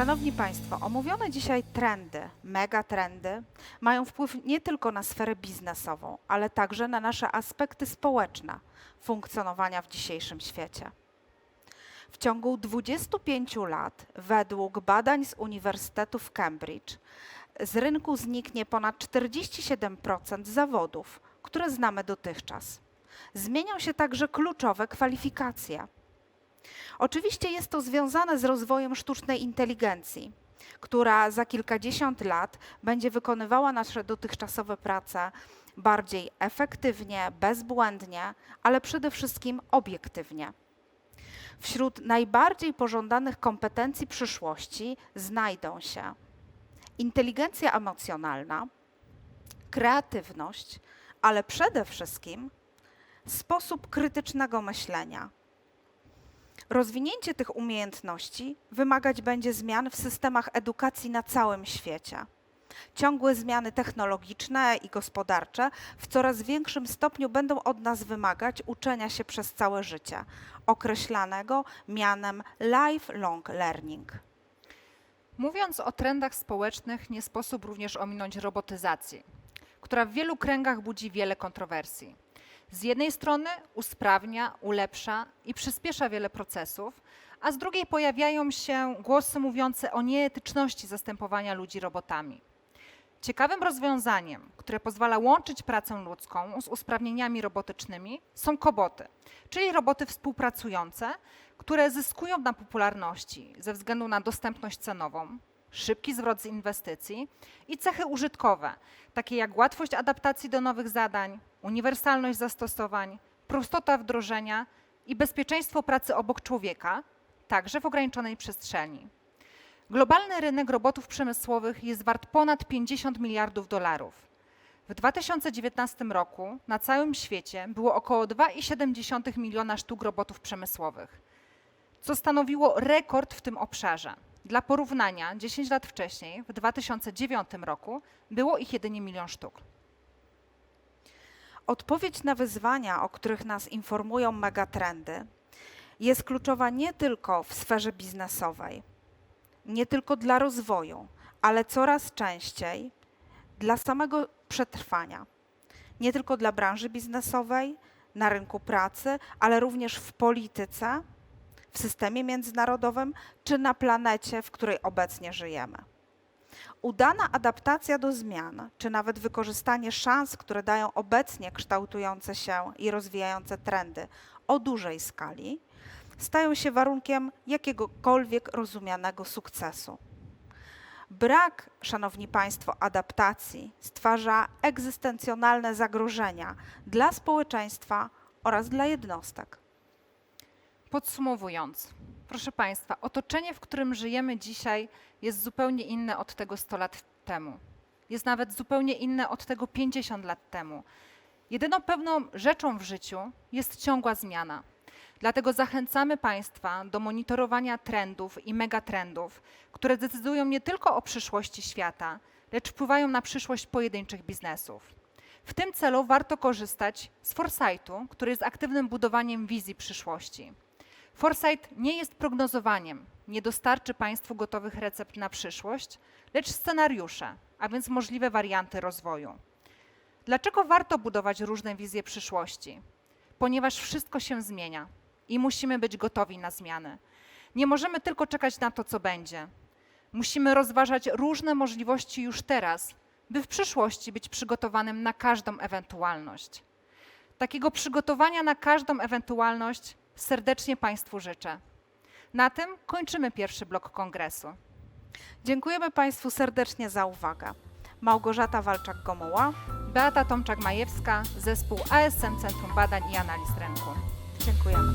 Szanowni Państwo, omówione dzisiaj trendy, megatrendy mają wpływ nie tylko na sferę biznesową, ale także na nasze aspekty społeczne funkcjonowania w dzisiejszym świecie. W ciągu 25 lat, według badań z Uniwersytetu w Cambridge, z rynku zniknie ponad 47% zawodów, które znamy dotychczas. Zmienią się także kluczowe kwalifikacje. Oczywiście jest to związane z rozwojem sztucznej inteligencji, która za kilkadziesiąt lat będzie wykonywała nasze dotychczasowe prace bardziej efektywnie, bezbłędnie, ale przede wszystkim obiektywnie. Wśród najbardziej pożądanych kompetencji przyszłości znajdą się inteligencja emocjonalna, kreatywność, ale przede wszystkim sposób krytycznego myślenia. Rozwinięcie tych umiejętności wymagać będzie zmian w systemach edukacji na całym świecie. Ciągłe zmiany technologiczne i gospodarcze w coraz większym stopniu będą od nas wymagać uczenia się przez całe życie, określanego mianem lifelong learning. Mówiąc o trendach społecznych, nie sposób również ominąć robotyzacji, która w wielu kręgach budzi wiele kontrowersji. Z jednej strony usprawnia, ulepsza i przyspiesza wiele procesów, a z drugiej pojawiają się głosy mówiące o nieetyczności zastępowania ludzi robotami. Ciekawym rozwiązaniem, które pozwala łączyć pracę ludzką z usprawnieniami robotycznymi, są koboty, czyli roboty współpracujące, które zyskują na popularności ze względu na dostępność cenową, szybki zwrot z inwestycji i cechy użytkowe, takie jak łatwość adaptacji do nowych zadań, uniwersalność zastosowań, prostota wdrożenia i bezpieczeństwo pracy obok człowieka, także w ograniczonej przestrzeni. Globalny rynek robotów przemysłowych jest wart ponad 50 miliardów dolarów. W 2019 roku na całym świecie było około 2,7 miliona sztuk robotów przemysłowych, co stanowiło rekord w tym obszarze. Dla porównania, 10 lat wcześniej, w 2009 roku, było ich jedynie milion sztuk. Odpowiedź na wyzwania, o których nas informują megatrendy, jest kluczowa nie tylko w sferze biznesowej, nie tylko dla rozwoju, ale coraz częściej dla samego przetrwania. Nie tylko dla branży biznesowej, na rynku pracy, ale również w polityce, w systemie międzynarodowym czy na planecie, w której obecnie żyjemy. Udana adaptacja do zmian, czy nawet wykorzystanie szans, które dają obecnie kształtujące się i rozwijające trendy o dużej skali, stają się warunkiem jakiegokolwiek rozumianego sukcesu. Brak, szanowni państwo, adaptacji stwarza egzystencjonalne zagrożenia dla społeczeństwa oraz dla jednostek. Podsumowując, proszę Państwa, otoczenie, w którym żyjemy dzisiaj, jest zupełnie inne od tego 100 lat temu. Jest nawet zupełnie inne od tego 50 lat temu. Jedyną pewną rzeczą w życiu jest ciągła zmiana. Dlatego zachęcamy Państwa do monitorowania trendów i megatrendów, które decydują nie tylko o przyszłości świata, lecz wpływają na przyszłość pojedynczych biznesów. W tym celu warto korzystać z Foresightu, który jest aktywnym budowaniem wizji przyszłości. Foresight nie jest prognozowaniem, nie dostarczy Państwu gotowych recept na przyszłość, lecz scenariusze, a więc możliwe warianty rozwoju. Dlaczego warto budować różne wizje przyszłości? Ponieważ wszystko się zmienia i musimy być gotowi na zmiany. Nie możemy tylko czekać na to, co będzie. Musimy rozważać różne możliwości już teraz, by w przyszłości być przygotowanym na każdą ewentualność. Takiego przygotowania na każdą ewentualność serdecznie Państwu życzę. Na tym kończymy pierwszy blok kongresu. Dziękujemy Państwu serdecznie za uwagę. Małgorzata Walczak-Gomuła. Beata Tomczak-Majewska, zespół ASM Centrum Badań i Analiz Rynku. Dziękujemy.